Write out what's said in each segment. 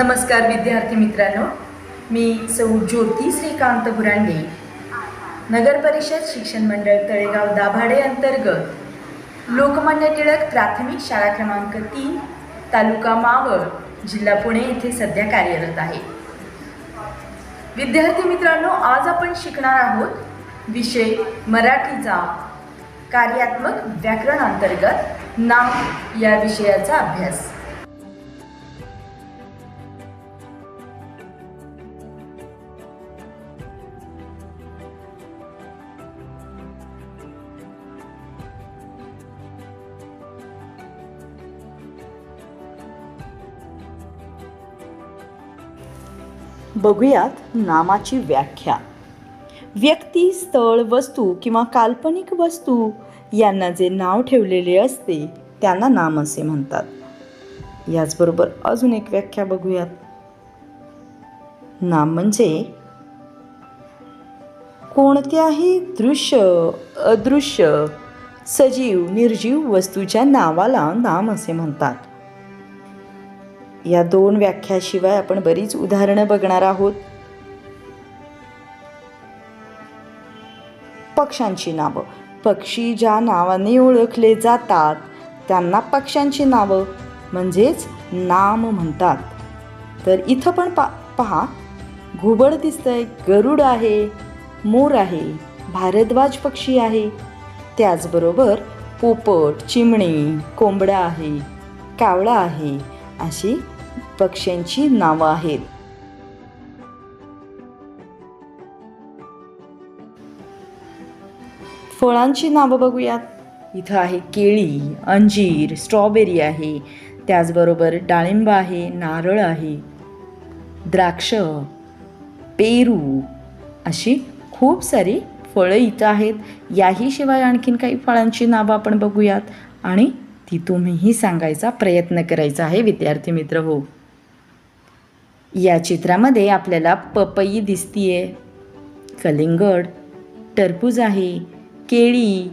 नमस्कार विद्यार्थी मित्रांनो. मी सौ ज्योती श्रीकांत बुरांडे नगर परिषद शिक्षण मंडळ तळेगाव दाभाडे अंतर्गत लोकमान्य टिळक प्राथमिक शाळा क्रमांक तीन तालुका मावळ जिल्हा पुणे येथे सध्या कार्यरत आहे. विद्यार्थी मित्रांनो आज आपण शिकणार आहोत विषय मराठीचा कार्यात्मक व्याकरण अंतर्गत नाम या विषयाचा अभ्यास. बघूयात नामाची व्याख्या. व्यक्ती स्थळ वस्तू किंवा काल्पनिक वस्तू यांना जे नाव ठेवलेले असते त्यांना नाम असे म्हणतात. याचबरोबर अजून एक व्याख्या बघूयात. नाम म्हणजे कोणत्याही दृश्य अदृश्य सजीव निर्जीव वस्तूच्या नावाला नाम असे म्हणतात. या दोन व्याख्याशिवाय आपण बरीच उदाहरणं बघणार आहोत. पक्ष्यांची नावं. पक्षी ज्या नावाने ओळखले जातात त्यांना पक्ष्यांची नावं म्हणजेच नाम म्हणतात. तर इथं पण पा पहा. घुबड दिसतंय गरुड आहे मोर आहे भारद्वाज पक्षी आहे. त्याचबरोबर पोपट चिमणी कोंबडा आहे कावळा आहे अशी पक्ष्यांची नावं आहेत. फळांची नावं बघूयात. इथं आहे केळी अंजीर स्ट्रॉबेरी आहे. त्याचबरोबर डाळिंब आहे नारळ आहे. द्राक्ष पेरू अशी खूप सारी फळं इथं आहेत. याही शिवाय आणखीन काही फळांची नावं आपण बघूयात. आणि ती तुम्हीही सांगायचा प्रयत्न करायचा आहे विद्यार्थी मित्र हो. या चित्रामध्ये आपल्याला पपई दिसतीये. कलिंगड टरबूज आहे केळी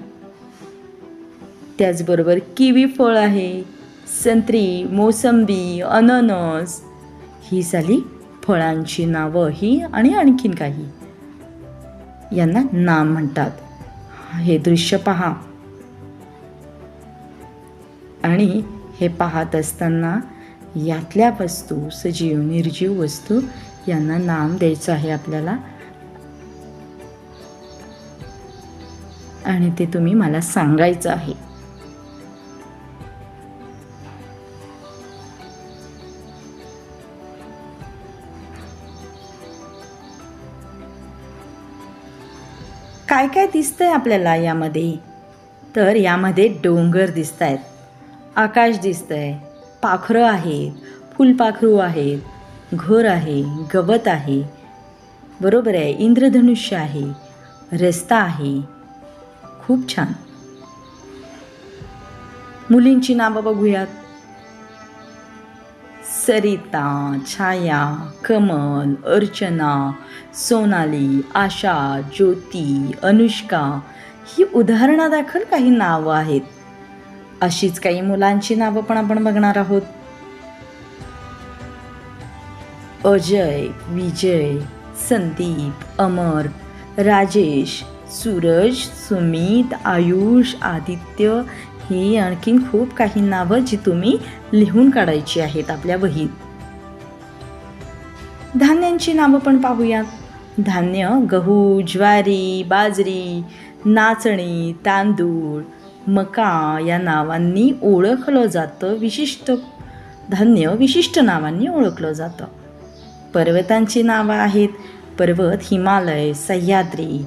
त्याचबरोबर किवी फळ आहे संत्री मोसंबी अननस. ही झाली फळांची नावं ही आणि आणखीन काही. यांना नाम म्हणतात. हे दृश्य पहा. आणि हे पाहत असताना यातल्या वस्तू सजीव निर्जीव वस्तू यांना नाम द्यायचं आहे आपल्याला. आणि ते तुम्ही मला सांगायचं आहे. काय काय दिसतंय आपल्याला यामध्ये? तर यामध्ये डोंगर दिसत आहेत आकाश दिसतंय पाखरं आहेत फुलपाखरू आहेत घर आहे गवत आहे. बरोबर आहे इंद्रधनुष्य आहे रस्ता आहे. खूप छान. मुलींची नावं बघूयात. सरिता छाया कमल अर्चना सोनाली आशा ज्योती अनुष्का. ही उदाहरणादाखल काही नावं आहेत. अशीच काही मुलांची नावं पण आपण बघणार आहोत. अजय विजय संदीप अमर राजेश सूरज सुमित आयुष आदित्य ही आणखीन खूप काही नावं जी तुम्ही लिहून काढायची आहेत आपल्या वहीत. धान्यांची नावं पण पाहूयात. धान्य गहू ज्वारी बाजरी नाचणी तांदूळ मका या नावांनी ओळखलं जातं. विशिष्ट धान्य विशिष्ट नावांनी ओळखलं जातं. पर्वतांची नावं आहेत. पर्वत हिमालय सह्याद्री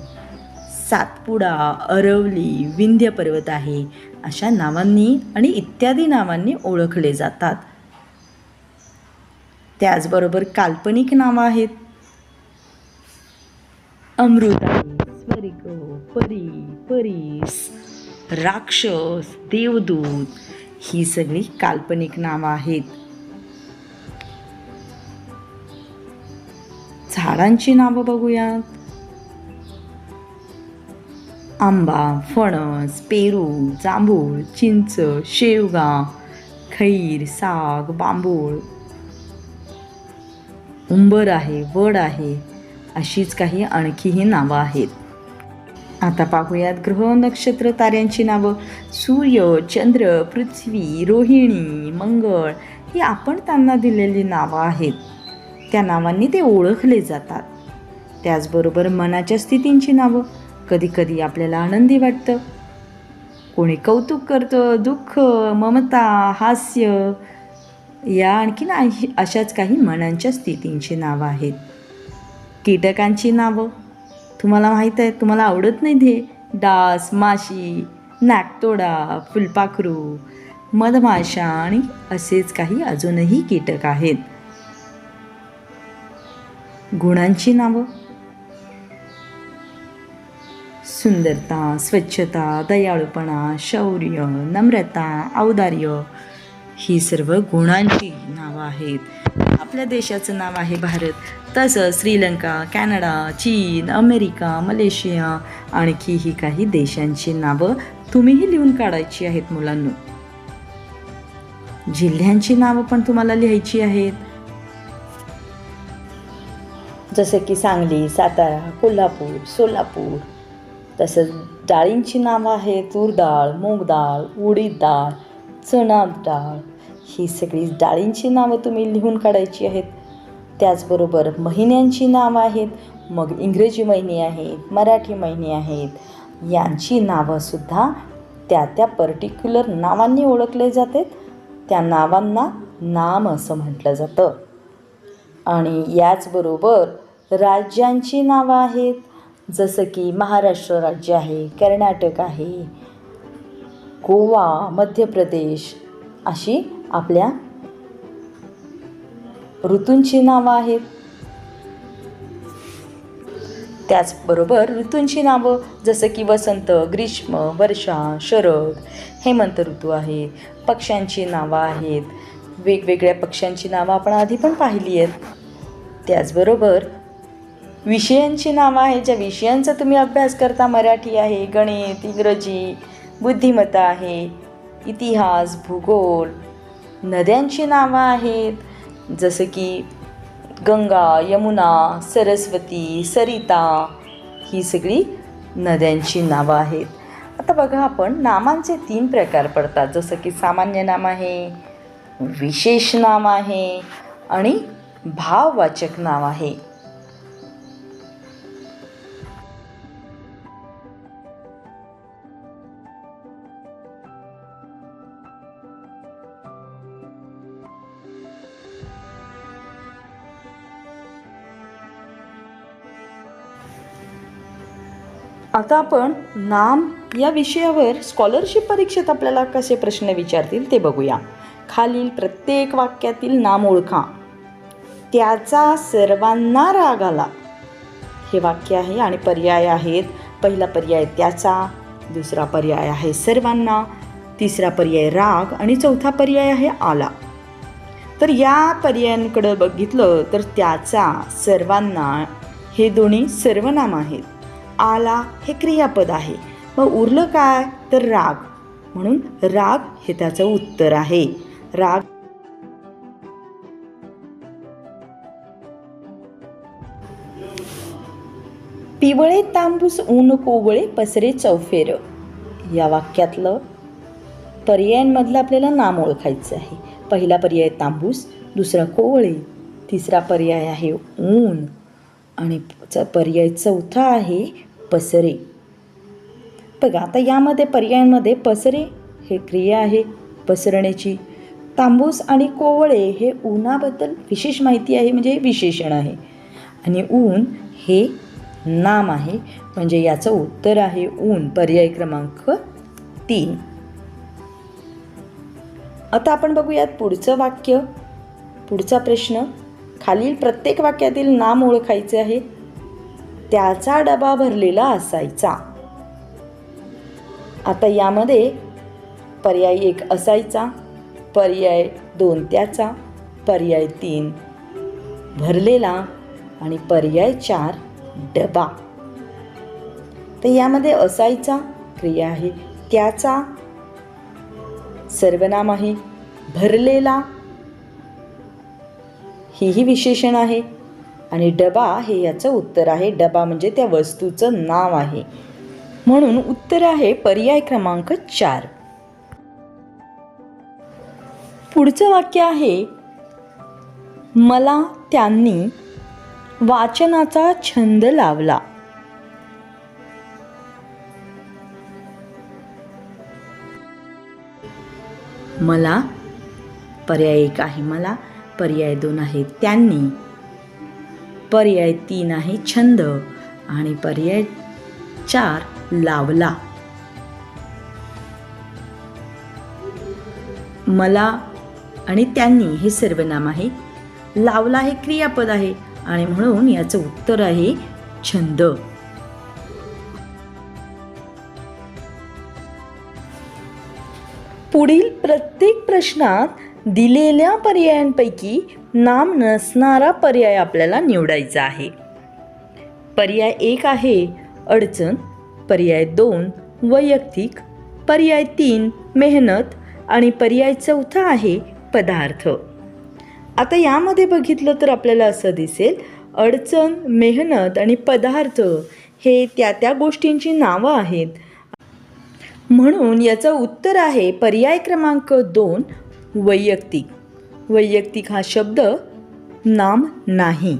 सातपुडा अरवली विंध्य पर्वत आहे. अशा नावांनी आणि इत्यादी नावांनी ओळखले जातात. त्याचबरोबर काल्पनिक नावं आहेत. अमृत स्वर्ग परी परीस राक्षस देवदूत ही सगळी काल्पनिक नावं आहेत. झाडांची नावं बघूयात. आंबा फणस पेरू जांभूळ चिंच शेवगा खैर साग बांबूळ. उंबर आहे वड आहे अशीच काही आणखीही नावं आहेत. आता पाहूयात ग्रह नक्षत्र ताऱ्यांची नावं. सूर्य चंद्र पृथ्वी रोहिणी मंगळ ही आपण त्यांना दिलेली नावं आहेत. त्या नावांनी ते ओळखले जातात. त्याचबरोबर मनाच्या स्थितींची नावं. कधीकधी आपल्याला आनंदी वाटतं. कोणी कौतुक करतं दुःख ममता हास्य या आणखीन अशाच काही मनांच्या स्थितींची नावं आहेत. कीटकांची नावं. तुम्हाला माहीत आहे तुम्हाला आवडत नाही ते? डास माशी नाकतोडा फुलपाखरू मधमाशा आणि असेच काही अजूनही कीटक आहेत. गुणांची नावं? सुंदरता स्वच्छता दयाळूपणा शौर्य नम्रता औदार्य ही सर्व गुणांची नावं आहेत. आपल्या देशाचं नाव आहे भारत. तसं श्रीलंका कॅनडा चीन अमेरिका मलेशिया आणखीही काही देशांची नावं तुम्हीही लिहून काढायची आहेत मुलांनो. जिल्ह्यांची नावं पण तुम्हाला लिहायची आहेत. जसं की सांगली सातारा कोल्हापूर सोलापूर. तसंच डाळींची नावं आहेत तूर डाळ मूग डाळ उडीद डाळ चणा डाळ ही सगळी डाळींची नावं तुम्ही लिहून काढायची आहेत. त्याचबरोबर महिन्यांची नावं आहेत. मग इंग्रजी महिने आहेत मराठी महिने आहेत. यांची नावंसुद्धा त्या त्या पर्टिक्युलर नावांनी ओळखले जातात त्या नावांना नाम असं म्हटलं जातं. आणि याचबरोबर राज्यांची नावं आहेत. जसं की महाराष्ट्र राज्य आहे कर्नाटक आहे गोवा मध्य प्रदेश अशी आपल्या ऋतूंची नावं आहेत. त्याचबरोबर ऋतूंची नावं जसं की वसंत ग्रीष्म वर्षा शरद हेमंत ऋतू आहे पक्ष्यांची नावं आहेत. वेगवेगळ्या पक्ष्यांची नावं आपण आधी पण पाहिली आहेत. त्याचबरोबर विषयांची नावं आहेत. ज्या विषयांचा तुम्ही अभ्यास करता मराठी आहे गणित इंग्रजी बुद्धिमत्ता आहे इतिहास भूगोल नद्यांची नावं आहेत. जसं की गंगा यमुना सरस्वती सरिता ही सगळी नद्यांची नावं आहेत. आता बघा आपण नामांचे तीन प्रकार पडतात. जसं की सामान्य नाम आहे विशेष नाम आहे आणि भाववाचक नाव आहे. आता आपण नाम या विषयावर स्कॉलरशिप परीक्षेत आपल्याला कसे प्रश्न विचारतील ते बघूया. खालील प्रत्येक वाक्यातील नाम ओळखा. त्याचा सर्वांना राग आला. हे वाक्य आहे आणि पर्याय आहेत. पहिला पर्याय त्याचा दुसरा पर्याय आहे सर्वांना तिसरा पर्याय राग आणि चौथा पर्याय आहे आला. तर या पर्यायांकडं बघितलं तर त्याचा सर्वांना हे दोन्ही सर्वनाम आहेत. आला हे क्रियापद आहे. मग उरलं काय? तर राग. म्हणून राग हे त्याचं उत्तर आहे. राग पिवळे तांबूस ऊन कोवळे पसरे चौफेर. या वाक्यातलं पर्यायांमधलं आपल्याला नाम ओळखायचं आहे. पहिला पर्याय तांबूस दुसरा कोवळे तिसरा पर्याय आहे ऊन. आणि च- पर्याय चौथा आहे पसरे. बघा आता यामध्ये पर्यायांमध्ये पसरे हे क्रिया आहे. पसरण्याची तांबूस आणि कोवळे हे ऊनाबद्दल विशेष माहिती आहे म्हणजे हे विशेषण आहे. आणि ऊन हे नाम आहे म्हणजे याचं उत्तर आहे ऊन पर्याय क्रमांक तीन. आता आपण बघूयात पुढचं वाक्य. पुढचा प्रश्न. खालील प्रत्येक वाक्यातील नाम ओळखायचे आहे त्याचा डबा भरलेला असायचा. आता यामध्ये पर्याय एक असायचा पर्याय दोन त्याचा पर्याय तीन भरलेला आणि पर्याय चार डबा. तर यामध्ये असायचा क्रिया आहे त्याचा सर्वनाम आहे भरलेला. हेही विशेषण आहे. आणि डबा हे याचं उत्तर आहे. डबा म्हणजे त्या वस्तूचं नाव आहे. म्हणून उत्तर आहे पर्याय क्रमांक चार. पुढचं वाक्य आहे मला त्यांनी वाचनाचा छंद लावला. मला पर्याय एक आहे. मला पर्याय दोन आहे त्यांनी पर्याय तीन आहे छंद आणि पर्याय चार लावला. मला आणि त्यांनी हे सर्वनाम आहे. लावला हे क्रियापद आहे आणि म्हणून याचं उत्तर आहे छंद. पुढील प्रत्येक प्रश्नात दिलेल्या पर्यायांपैकी नाम नसणारा पर्याय आपल्याला निवडायचा आहे. पर्याय एक आहे अडचण पर्याय दोन वैयक्तिक पर्याय तीन मेहनत आणि पर्याय चौथा आहे पदार्थ. आता यामध्ये बघितलं तर आपल्याला असं दिसेल अडचण मेहनत आणि पदार्थ हे त्या त्या गोष्टींची नावं आहेत. म्हणून याचं उत्तर आहे पर्याय क्रमांक दोन वैयक्तिक. वैयक्तिक हा शब्द नाम नाही.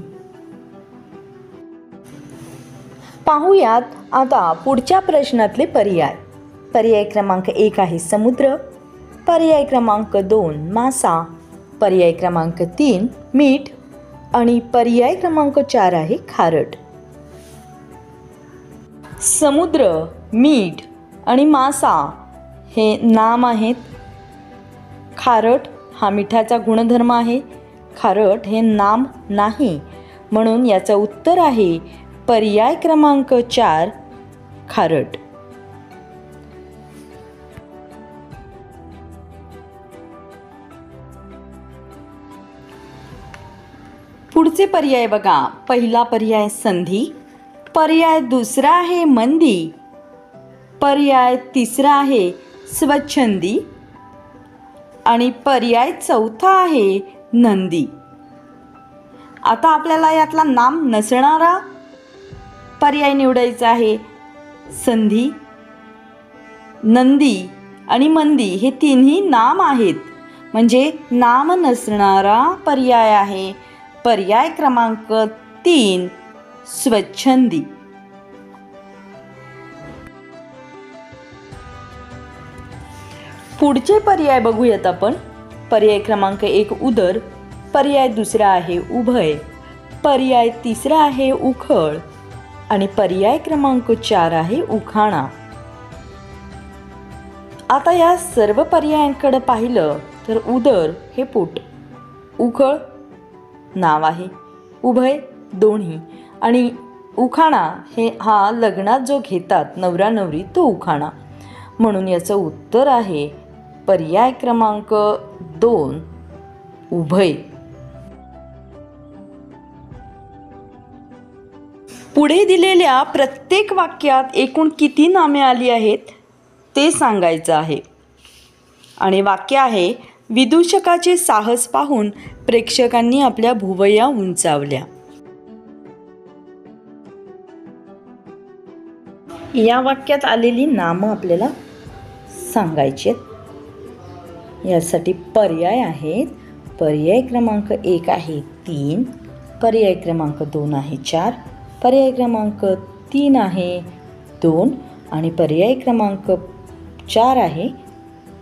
पाहूयात आता पुढच्या प्रश्नातले पर्याय. पर्याय क्रमांक एक आहे समुद्र. पर्याय क्रमांक दोन मासा. पर्याय क्रमांक तीन मीठ. आणि पर्याय क्रमांक चार आहे खारट. समुद्र मीठ आणि मासा हे नाम आहेत. खारट हा मिठाचा गुणधर्म आहे. खारट हे नाम नाही म्हणून याचं उत्तर आहे पर्याय क्रमांक चार खारट. पुढचे पर्याय बघा. पहिला पर्याय संधी पर्याय दुसरा आहे मंदी पर्याय तिसरा आहे स्वच्छंदी आणि पर्याय चौथा आहे नंदी. आता आपल्याला यातला नाम नसणारा पर्याय निवडायचा आहे. संधी नंदी आणि मंदी हे तिन्ही नाम आहेत. म्हणजे नाम नसणारा पर्याय आहे. पर्याय क्रमांक तीन स्वच्छंदी. पुढचे पर्याय बघूयात आपण. पर्याय क्रमांक एक उदर पर्याय दुसरा आहे उभय पर्याय तिसरा आहे उखळ आणि पर्याय क्रमांक चार आहे उखाणा. आता या सर्व पर्यायांकडे पाहिलं तर उदर हे पोट उखळ नाव आहे उभय दोन्ही आणि उखाणा हे हा लग्नात जो घेतात नवरा नवरी तो उखाणा. म्हणून याचं उत्तर आहे पर्याय क्रमांक दोन उभय. पुढे दिलेल्या प्रत्येक वाक्यात एकूण किती नामे आली आहेत ते सांगायचं आहे. आणि वाक्य आहे विदूषकाचे साहस पाहून प्रेक्षकांनी आपल्या भुवया उंचावल्या. या वाक्यात आलेली नामं आपल्याला सांगायची आहेत. यासाठी पर्याय आहेत. पर्याय क्रमांक एक आहे तीन. पर्याय क्रमांक दोन आहे चार. पर्याय क्रमांक तीन आहे दोन. आणि पर्याय क्रमांक चार आहे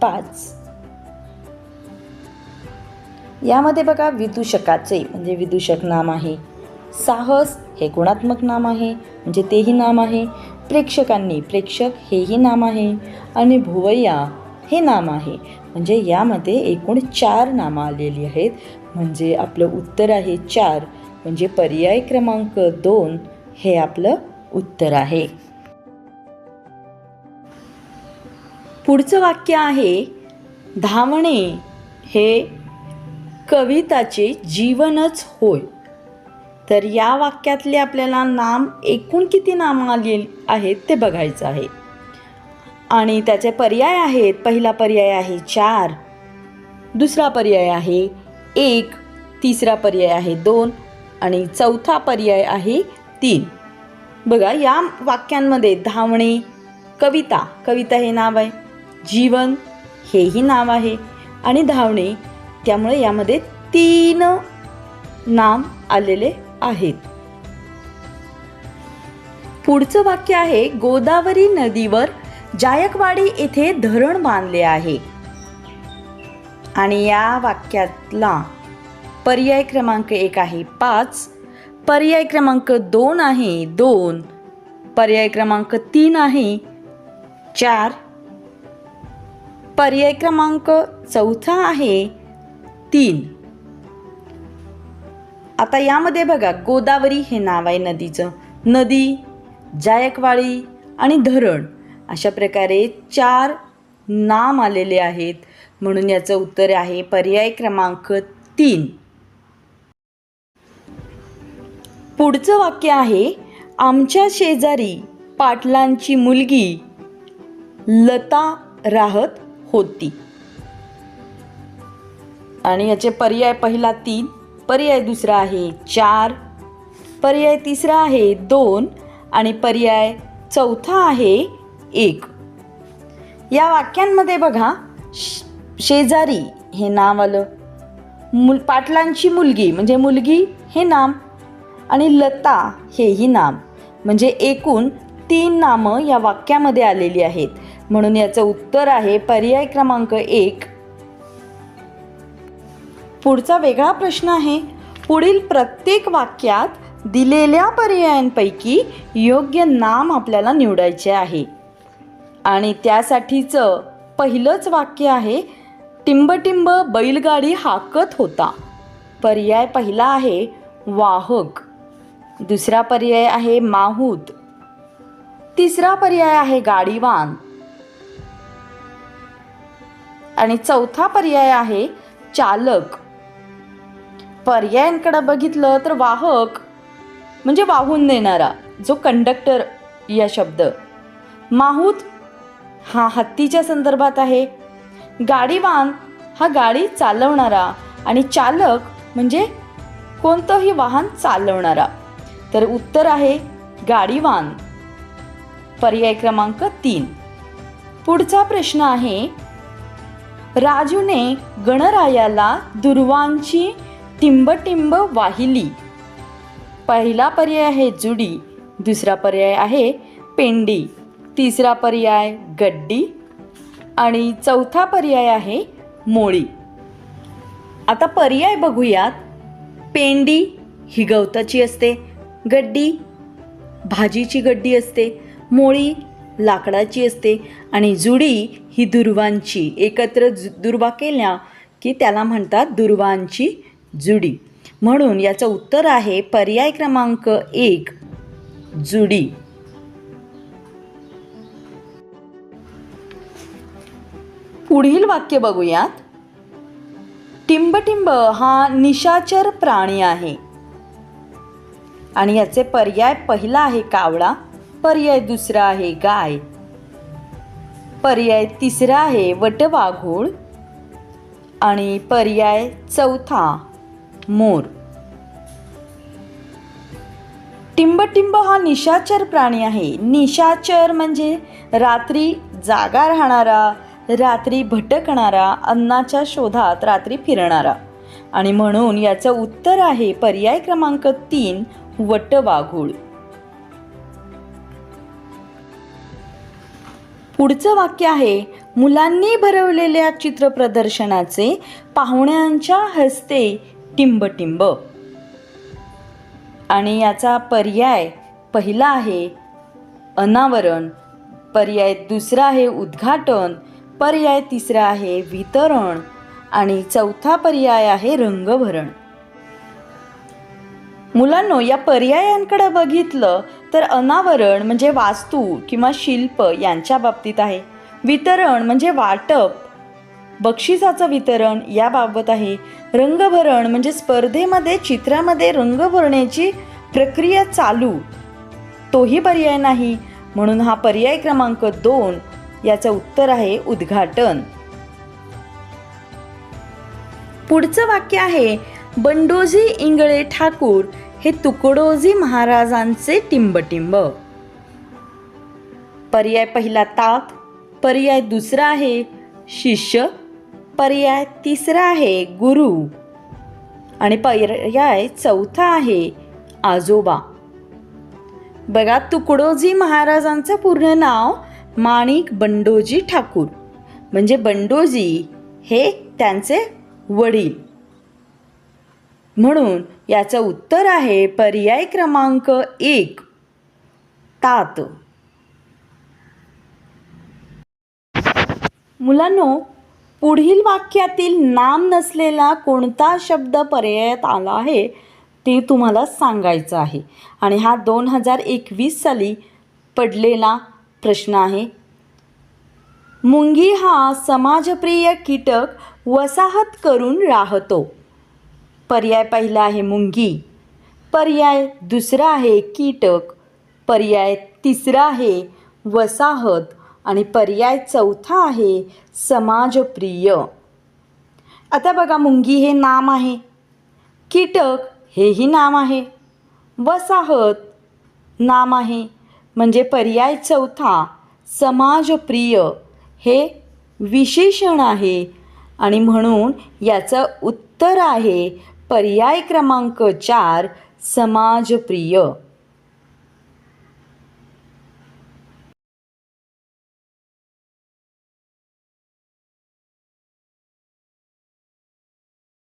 पाच. यामध्ये बघा विदूषकाचे म्हणजे विदूषक नाम आहे. साहस हे गुणात्मक नाम आहे म्हणजे तेही नाम आहे. प्रेक्षकांनी प्रेक्षक हेही नाम आहे. आणि भुवया हे नाम आहे. म्हणजे यामध्ये एकूण चार नामं आलेली आहेत. म्हणजे आपलं उत्तर आहे चार. म्हणजे पर्याय क्रमांक दोन हे आपलं उत्तर आहे. पुढचं वाक्य आहे धावणे हे कविताचे जीवनच होय. तर या वाक्यातले आपल्याला नाम एकूण किती नामं आली आहेत ते बघायचं आहे. आणि त्याचे पर्याय आहेत. पहिला पर्याय आहे चार. दुसरा पर्याय आहे एक. तिसरा पर्याय आहे दोन. आणि चौथा पर्याय आहे तीन. बघा या वाक्यांमध्ये धावणे कविता. कविता हे नाव आहे. जीवन हेही नाव आहे. आणि धावणे त्यामुळे यामध्ये तीन नाम आलेले आहेत. पुढचं वाक्य आहे गोदावरी नदीवर जायकवाडी येथे धरण बांधले आहे. आणि या वाक्यातला पर्याय क्रमांक एक आहे पाच. पर्याय क्रमांक दोन आहे दोन. पर्याय क्रमांक तीन आहे चार. पर्याय क्रमांक चौथा आहे तीन. आता यामध्ये बघा गोदावरी हे नाव आहे नदीचं. नदी जायकवाडी आणि धरण. अशा प्रकारे चार नाम आलेले आहेत. म्हणून याचं उत्तर आहे पर्याय क्रमांक तीन. पुढचं वाक्य आहे आमच्या शेजारी पाटलांची मुलगी लता राहत होती. आणि याचे पर्याय पहिला तीन पर्याय दुसरा आहे चार पर्याय तिसरा आहे दोन आणि पर्याय चौथा आहे एक. या वाक्यांमध्ये बघा श- शेजारी हे नाव आलं. मुल पाटलांची मुलगी म्हणजे मुलगी हे नाम आणि लता हेही नाम. म्हणजे एकूण तीन नामं या वाक्यामध्ये आलेली आहेत. म्हणून याचं उत्तर आहे पर्याय क्रमांक एक. पुढचा वेगळा प्रश्न आहे. पुढील प्रत्येक वाक्यात दिलेल्या पर्यायांपैकी योग्य नाम आपल्याला निवडायचे आहे. आणि त्यासाठीचं पहिलंच वाक्य आहे टिंबटिंब बैलगाडी हाकत होता. पर्याय पहिला आहे वाहक. दुसरा पर्याय आहे माहूत. तिसरा पर्याय आहे गाडीवान. आणि चौथा पर्याय आहे चालक. पर्यायांकडे बघितलं तर वाहक म्हणजे वाहून नेणारा जो कंडक्टर या शब्द. माहूत हा हत्तीच्या संदर्भात आहे. गाडीवान हा गाडी चालवणारा आणि चालक म्हणजे कोणतंही वाहन चालवणारा. तर उत्तर आहे गाडीवान. पर्याय क्रमांक तीन. पुढचा प्रश्न आहे राजूने गणरायाला दुर्वांची टिंबटिंब वाहिली. पहिला पर्याय आहे जुडी दुसरा पर्याय आहे पेंडी. तिसरा पर्याय गड्डी आणि चौथा पर्याय आहे मोळी. आता पर्याय बघूयात. पेंडी ही गवताची असते गड्डी भाजीची गड्डी असते मोळी लाकडाची असते आणि जुडी ही दुर्वांची एकत्र जु दुर्वा केल्या की त्याला म्हणतात दुर्वांची जुडी. म्हणून याचं उत्तर आहे पर्याय क्रमांक एक जुडी. पुढील वाक्य बघूयात. टिंबटिंब हा निशाचर प्राणी आहे. आणि याचे पर्याय पहिला आहे कावळा पर्याय दुसरा आहे गाय पर्याय तिसरा आहे वटवाघूळ आणि पर्याय चौथा मोर. टिंबटिंब हा निशाचर प्राणी आहे. निशाचर म्हणजे रात्री जागा राहणारा रात्री भटकणारा अन्नाच्या शोधात रात्री फिरणारा. आणि म्हणून याचं उत्तर आहे पर्याय क्रमांक तीन वटवाघूळ. पुढचं वाक्य आहे मुलांनी भरवलेल्या चित्रप्रदर्शनाचे पाहुण्यांच्या हस्ते टिंबटिंब. आणि याचा पर्याय पहिला आहे अनावरण पर्याय दुसरा आहे उद्घाटन पर्याय तिसरा आहे वितरण आणि चौथा पर्याय आहे रंगभरण. मुलांनो या पर्यायांकडे बघितलं तर अनावरण म्हणजे वास्तू किंवा शिल्प यांच्या बाबतीत आहे. वितरण म्हणजे वाटप. बक्षिसाचं वितरण याबाबत आहे. रंगभरण म्हणजे स्पर्धेमध्ये चित्रामध्ये रंग भरण्याची प्रक्रिया चालू. तोही पर्याय नाही. म्हणून हा पर्याय क्रमांक दोन याचं उत्तर आहे उद्घाटन. पुढचं वाक्य आहे बंडोजी इंगळे ठाकूर हे तुकडोजी महाराजांचे टिंबटिंब. पर्याय पहिला ताक पर्याय दुसरा आहे शिष्य पर्याय तिसरा आहे गुरु. आणि पर्याय चौथा आहे आजोबा. बघा तुकडोजी महाराजांचं पूर्ण नाव माणिक बंडोजी ठाकूर. म्हणजे बंडोजी हे त्यांचे वडील. म्हणून याचं उत्तर आहे पर्याय क्रमांक एक तात. मुलांनो पुढील वाक्यातील नाम नसलेला कोणता शब्द पर्यायात आला आहे ते तुम्हाला सांगायचं आहे. आणि हा दोन हजार एकवीस साली पडलेला प्रश्न आहे. मुंगी हा समाजप्रिय कीटक वसाहत करून राहतो. पर्याय पहिला आहे मुंगी. पर्याय दुसरा आहे कीटक. पर्याय तिसरा आहे वसाहत. आणि पर्याय चौथा आहे समाजप्रिय. आता बघा मुंगी हे नाम आहे. कीटक हेही नाम आहे. वसाहत नाम आहे. म्हणजे पर्याय चौथा समाजप्रिय. हे विशेषण आहे. आणि म्हणून याचं उत्तर आहे पर्याय क्रमांक चार समाजप्रिय.